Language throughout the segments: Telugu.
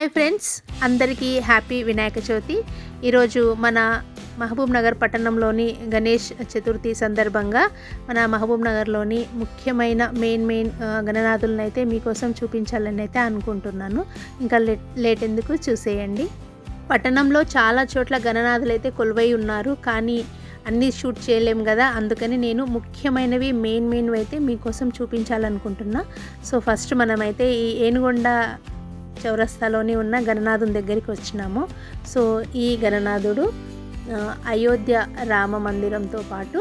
హాయ్ ఫ్రెండ్స్ అందరికీ హ్యాపీ వినాయక చవితి. ఈరోజు మన మహబూబ్ నగర్ పట్టణంలోని గణేష్ చతుర్థి సందర్భంగా మన మహబూబ్ నగర్లోని ముఖ్యమైన మెయిన్ మెయిన్ గణనాథులను అయితే మీకోసం చూపించాలని అయితే అనుకుంటున్నాను. ఇంకా లేట్ లేట్ ఎందుకు చూసేయండి. పట్టణంలో చాలా చోట్ల గణనాథులు అయితే కొలువై ఉన్నారు కానీ అన్నీ షూట్ చేయలేం కదా. అందుకని నేను ముఖ్యమైనవి మెయిన్ మెయిన్ అయితే మీకోసం చూపించాలనుకుంటున్నా. సో ఫస్ట్ మనమైతే ఈ ఏనుగొండ చౌరస్తాలోని ఉన్న గణనాథుని దగ్గరికి వచ్చినాము. సో ఈ గణనాథుడు అయోధ్య రామ మందిరంతో పాటు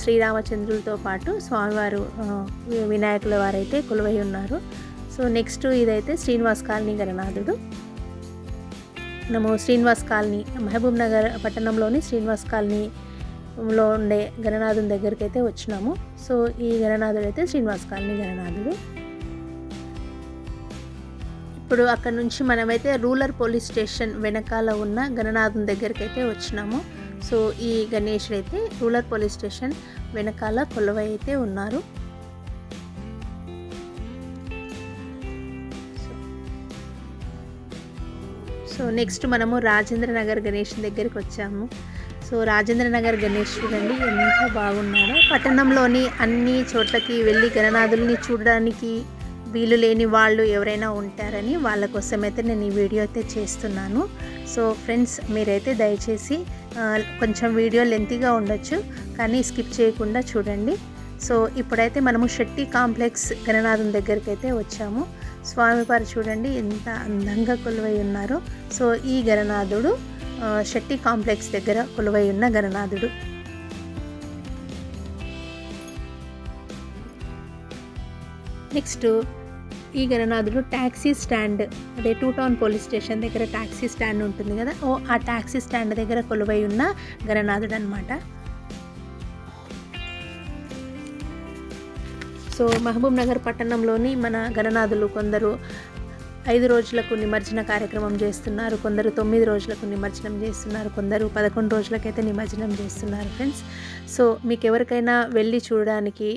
శ్రీరామచంద్రులతో పాటు స్వామివారు వినాయకుల వారైతే కొలువై ఉన్నారు. సో నెక్స్ట్ ఇదైతే శ్రీనివాస్ కాలనీ గణనాథుడు. మనము శ్రీనివాస్ కాలనీ మహబూబ్ నగర్ పట్టణంలోని శ్రీనివాస్ కాలనీలో ఉండే గణనాథుని దగ్గరికి అయితే వచ్చినాము. సో ఈ గణనాథుడు అయితే శ్రీనివాస్ కాలనీ గణనాథుడు. ఇప్పుడు అక్కడ నుంచి మనమైతే రూరల్ పోలీస్ స్టేషన్ వెనకాల ఉన్న గణనాథం దగ్గరికి అయితే వచ్చినాము. సో ఈ గణేష్ అయితే రూరల్ పోలీస్ స్టేషన్ వెనకాల కొలువై అయితే ఉన్నారు. సో నెక్స్ట్ మనము రాజేంద్ర నగర్ గణేష్ దగ్గరికి వచ్చాము. సో రాజేంద్ర నగర్ గణేష్ చూడండి ఎంత బాగున్నాడో. పట్టణంలోని అన్ని చోట్లకి వెళ్ళి గణనాథుల్ని చూడడానికి వీలు లేని వాళ్ళు ఎవరైనా ఉంటారని వాళ్ళ కోసం అయితే నేను ఈ వీడియో అయితే చేస్తున్నాను. సో ఫ్రెండ్స్ మీరైతే దయచేసి కొంచెం వీడియో లెంతీగా ఉండొచ్చు కానీ స్కిప్ చేయకుండా చూడండి. సో ఇప్పుడైతే మనము శెట్టి కాంప్లెక్స్ గణనాథం దగ్గరికి అయితే వచ్చాము స్వామివారు చూడండి ఎంత అందంగా కొలువై ఉన్నారో. సో ఈ గణనాథుడు ఆ, శెట్టి కాంప్లెక్స్ దగ్గర కొలువై ఉన్న గణనాథుడు. నెక్స్ట్ ఈ గణనాథుడు ట్యాక్సీ స్టాండ్ అదే టూ టౌన్ పోలీస్ స్టేషన్ దగ్గర ట్యాక్సీ స్టాండ్ ఉంటుంది కదా ఓ ఆ ట్యాక్సీ స్టాండ్ దగ్గర కొలువై ఉన్న గణనాథుడు అనమాట సో మహబూబ్ నగర్ పట్టణంలోని మన గణనాథులు కొందరు ఐదు రోజులకు నిమజ్జన కార్యక్రమం చేస్తున్నారు కొందరు తొమ్మిది రోజులకు నిమజ్జనం చేస్తున్నారు కొందరు పదకొండు రోజులకైతే నిమజ్జనం చేస్తున్నారు ఫ్రెండ్స్. సో మీకు ఎవరికైనా వెళ్ళి చూడడానికి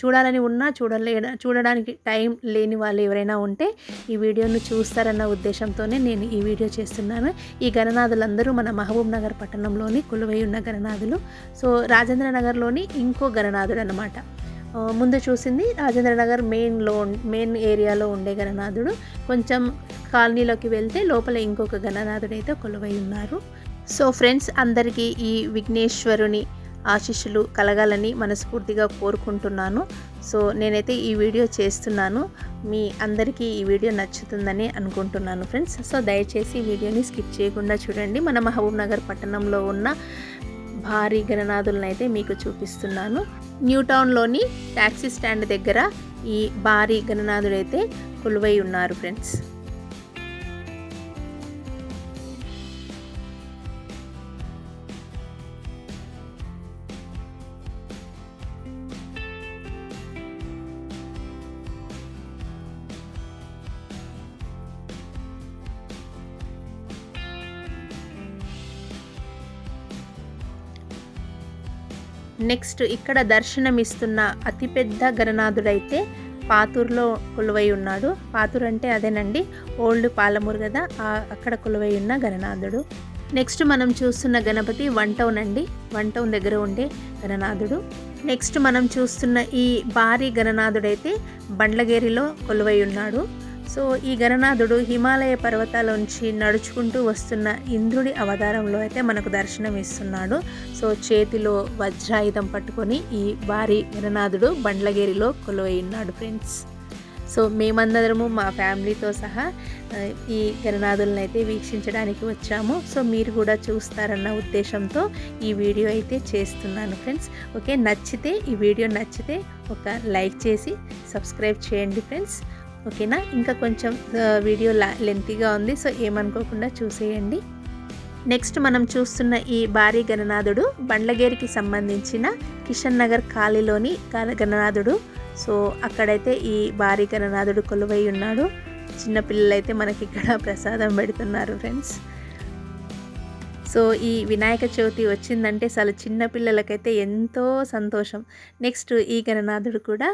చూడాలని ఉన్నా చూడలే చూడడానికి టైం లేని వాళ్ళు ఎవరైనా ఉంటే ఈ వీడియోను చూస్తారన్న ఉద్దేశంతోనే నేను ఈ వీడియో చేస్తున్నాను. ఈ గణనాథులందరూ మన మహబూబ్ నగర్ పట్టణంలోని కొలువై ఉన్న గణనాథులు. సో రాజేంద్ర నగర్లోని ఇంకో గణనాథుడు అనమాట ముందు చూసింది రాజేంద్ర నగర్ మెయిన్లో మెయిన్ ఏరియాలో ఉండే గణనాథుడు. కొంచెం కాలనీలోకి వెళ్తే లోపల ఇంకొక గణనాథుడైతే కొలువై ఉన్నారు. సో ఫ్రెండ్స్ అందరికీ ఈ విఘ్నేశ్వరుని ఆశీస్సులు కలగాలని మనస్ఫూర్తిగా కోరుకుంటున్నాను. సో నేనైతే ఈ వీడియో చేస్తున్నాను. మీ అందరికీ ఈ వీడియో నచ్చుతుందని అనుకుంటున్నాను ఫ్రెండ్స్. సో దయచేసి ఈ వీడియోని స్కిప్ చేయకుండా చూడండి. మన మహబూబ్ నగర్ పట్టణంలో ఉన్న భారీ గణనాథులను అయితే మీకు చూపిస్తున్నాను. న్యూ టౌన్లోని ట్యాక్సీ స్టాండ్ దగ్గర ఈ భారీ గణనాథుడైతే కొలువై ఉన్నారు ఫ్రెండ్స్. నెక్స్ట్ ఇక్కడ దర్శనమిస్తున్న అతిపెద్ద గణనాథుడైతే పాతూరులో కొలువై ఉన్నాడు. పాతూరు అంటే అదేనండి ఓల్డ్ పాలమూరు కదా అక్కడ కొలువై ఉన్న గణనాథుడు. నెక్స్ట్ మనం చూస్తున్న గణపతి వన్ టౌన్ అండి వన్ టౌన్ దగ్గర ఉండే గణనాథుడు. నెక్స్ట్ మనం చూస్తున్న ఈ భారీ గణనాథుడైతే బండ్లగేరిలో కొలువై ఉన్నాడు. సో ఈ గణనాథుడు హిమాలయ పర్వతాలోంచి నడుచుకుంటూ వస్తున్న ఇంద్రుడి అవతారంలో అయితే మనకు దర్శనం ఇస్తున్నాడు. సో చేతిలో వజ్రాయుధం పట్టుకొని ఈ భారీ గణనాథుడు బండ్లగేరిలో కొలువై ఉన్నాడు ఫ్రెండ్స్. సో మేమందరము మా ఫ్యామిలీతో సహా ఈ గణనాథులను అయితే వీక్షించడానికి వచ్చాము. సో మీరు కూడా చూస్తారన్న ఉద్దేశంతో ఈ వీడియో అయితే చేస్తున్నాను ఫ్రెండ్స్. ఓకే నచ్చితే ఈ వీడియో నచ్చితే ఒక లైక్ చేసి సబ్స్క్రైబ్ చేయండి ఫ్రెండ్స్. ఓకేనా? ఇంకా కొంచెం వీడియో లెంతీగా ఉంది సో ఏమనుకోకుండా చూసేయండి. నెక్స్ట్ మనం చూస్తున్న ఈ భారీ గణనాథుడు బండ్లగేరికి సంబంధించిన కిషన్ నగర్ ఖాళీలోని గణనాథుడు. సో అక్కడైతే ఈ భారీ గణనాథుడు కొలువై ఉన్నాడు. చిన్నపిల్లలైతే మనకి ఇక్కడ ప్రసాదం పెడుతున్నారు ఫ్రెండ్స్. సో ఈ వినాయక చవితి వచ్చిందంటే అసలు చిన్నపిల్లలకైతే ఎంతో సంతోషం. నెక్స్ట్ ఈ గణనాథుడు కూడా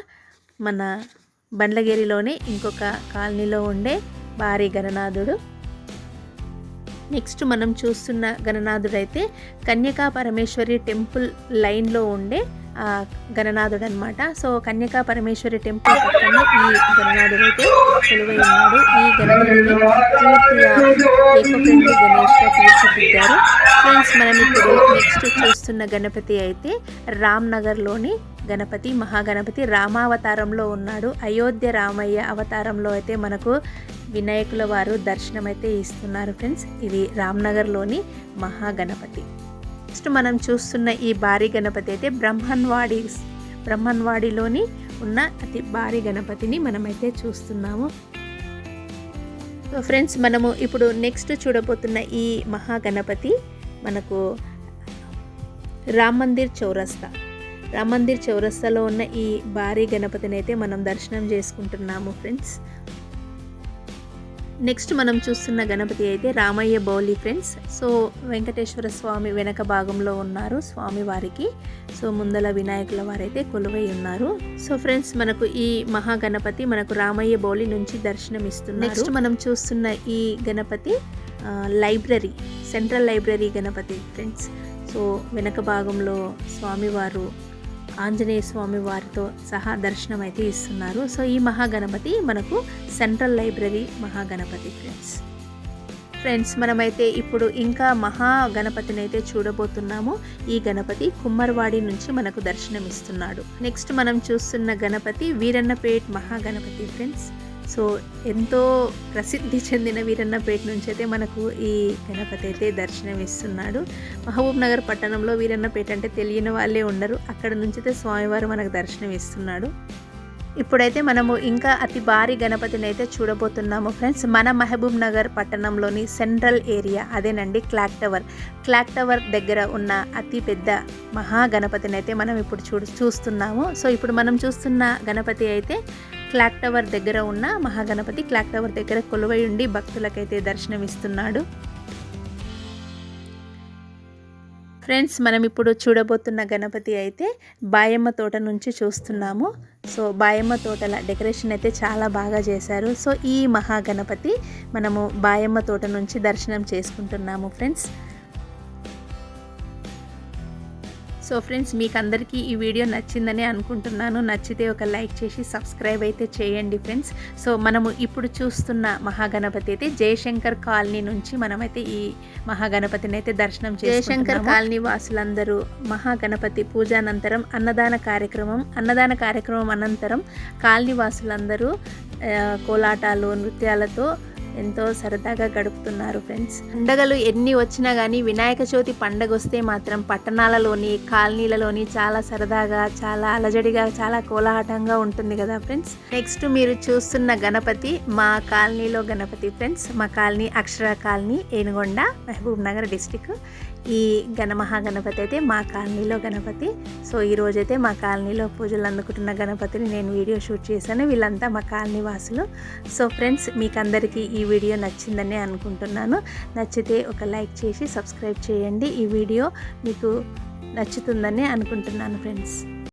మన బండ్లగిరిలోనే ఇంకొక కాలనీలో ఉండే భారీ గణనాథుడు. నెక్స్ట్ మనం చూస్తున్న గణనాథుడైతే కన్యకా పరమేశ్వరి టెంపుల్ లైన్లో ఉండే ఆ, గణనాథుడు అనమాట సో కన్యకా పరమేశ్వరి టెంపుల్ పక్కన ఈ గణనాథుడు అయితే కొలువై ఉన్నాడు. ఈ గణనాథుడిని పూర్తిగా ఎకో గణేష్గా తీర్చిదిద్దారు. ఫ్రెండ్స్ మనం ఇప్పుడు నెక్స్ట్ చూస్తున్న గణపతి అయితే రామ్నగర్లోని గణపతి మహాగణపతి రామావతారంలో ఉన్నాడు. అయోధ్య రామయ్య అవతారంలో అయితే మనకు వినాయకుల వారు దర్శనం అయితే ఇస్తున్నారు ఫ్రెండ్స్. ఇది రామ్నగర్లోని మహాగణపతి. నెక్స్ట్ మనం చూస్తున్న ఈ భారీ గణపతి అయితే బ్రహ్మన్వాడి బ్రహ్మన్వాడిలోని ఉన్న అతి భారీ గణపతిని మనమైతే చూస్తున్నాము. సో ఫ్రెండ్స్ మనము ఇప్పుడు నెక్స్ట్ చూడబోతున్న ఈ మహాగణపతి మనకు రామ్ మందిర్ చౌరస్తా. రామ్ మందిర్ చౌరస్తాలో ఉన్న ఈ భారీ గణపతిని అయితే మనం దర్శనం చేసుకుంటున్నాము ఫ్రెండ్స్ నెక్స్ట్ మనం చూస్తున్న గణపతి అయితే రామయ్య బౌలి ఫ్రెండ్స్ సో వెంకటేశ్వర స్వామి వెనక భాగంలో ఉన్నారు స్వామి వారికి. సో ముందల వినాయకుల వారైతే కొలువై ఉన్నారు. సో ఫ్రెండ్స్ మనకు ఈ మహాగణపతి మనకు రామయ్య బౌలి నుంచి దర్శనం ఇస్తున్నారు నెక్స్ట్ మనం చూస్తున్న ఈ గణపతి లైబ్రరీ సెంట్రల్ లైబ్రరీ గణపతి ఫ్రెండ్స్ సో వెనక భాగంలో స్వామివారు ఆంజనేయ స్వామి వారితో సహా దర్శనం అయితే ఇస్తున్నారు. సో ఈ మహాగణపతి మనకు సెంట్రల్ లైబ్రరీ మహాగణపతి ఫ్రెండ్స్ ఫ్రెండ్స్ మనమైతే ఇప్పుడు ఇంకా మహా గణపతిని అయితే చూడబోతున్నాము. ఈ గణపతి కుమ్మర్వాడి నుంచి మనకు దర్శనం ఇస్తున్నాడు నెక్స్ట్ మనం చూస్తున్న గణపతి వీరన్నపేట్ మహాగణపతి ఫ్రెండ్స్ సో ఎంతో ప్రసిద్ధి చెందిన వీరన్నపేట నుంచి అయితే మనకు ఈ గణపతి అయితే దర్శనం ఇస్తున్నాడు మహబూబ్ నగర్ పట్టణంలో వీరన్నపేట అంటే తెలియని వాళ్ళే ఉండరు. అక్కడ నుంచి అయితే స్వామివారు మనకు దర్శనం ఇస్తున్నాడు ఇప్పుడైతే మనము ఇంకా అతి భారీ గణపతిని అయితే చూడబోతున్నాము ఫ్రెండ్స్. మన మహబూబ్ నగర్ పట్టణంలోని సెంట్రల్ ఏరియా అదేనండి క్లాక్ టవర్. క్లాక్ టవర్ దగ్గర ఉన్న అతి పెద్ద మహా గణపతిని అయితే మనం ఇప్పుడు చూ చూస్తున్నాము. సో ఇప్పుడు మనం చూస్తున్న గణపతి అయితే క్లాక్ టవర్ దగ్గర ఉన్న మహాగణపతి క్లాక్ టవర్ దగ్గర కొలువై ఉండి భక్తులకైతే దర్శనం ఇస్తున్నాడు ఫ్రెండ్స్ మనం ఇప్పుడు చూడబోతున్న గణపతి అయితే బాయమ్మ తోట నుంచి చూస్తున్నాము. సో బాయమ్మ తోటల డెకరేషన్ అయితే చాలా బాగా చేశారు. సో ఈ మహాగణపతి మనము బాయమ్మ తోట నుంచి దర్శనం చేసుకుంటున్నాము ఫ్రెండ్స్. సో ఫ్రెండ్స్ మీకు అందరికీ ఈ వీడియో నచ్చిందని అనుకుంటున్నాను. నచ్చితే ఒక లైక్ చేసి సబ్స్క్రైబ్ అయితే చేయండి ఫ్రెండ్స్. సో మనము ఇప్పుడు చూస్తున్న మహాగణపతి అయితే జయశంకర్ కాలనీ నుంచి మనమైతే ఈ మహాగణపతిని అయితే దర్శనం జయశంకర్ కాలనీ వాసులందరూ మహాగణపతి పూజానంతరం అన్నదాన కార్యక్రమం అన్నదాన కార్యక్రమం అనంతరం కాలనీ వాసులందరూ కోలాటాలు నృత్యాలతో ఎంతో సరదాగా గడుపుతున్నారు ఫ్రెండ్స్. పండగలు ఎన్ని వచ్చినా కానీ వినాయక చవితి పండగ వస్తే మాత్రం పట్టణాలలోని కాలనీలలోని చాలా సరదాగా చాలా అలజడిగా చాలా కోలాహటంగా ఉంటుంది కదా ఫ్రెండ్స్. నెక్స్ట్ మీరు చూస్తున్న గణపతి మా కాలనీలో గణపతి ఫ్రెండ్స్. మా colony Akshara colony Enugonda Mahabubnagar district. ఈ గణమహాగణపతి అయితే మా కాలనీలో గణపతి. సో ఈ రోజైతే మా కాలనీలో పూజలు అందుకుంటున్న గణపతిని నేను వీడియో షూట్ చేశాను. వీళ్ళంతా మా కాలనీ వాసులు. సో ఫ్రెండ్స్ మీకు అందరికీ ఈ వీడియో నచ్చిందని అనుకుంటున్నాను. నచ్చితే ఒక లైక్ చేసి సబ్స్క్రైబ్ చేయండి. ఈ వీడియో మీకు నచ్చుతుందని అనుకుంటున్నాను ఫ్రెండ్స్.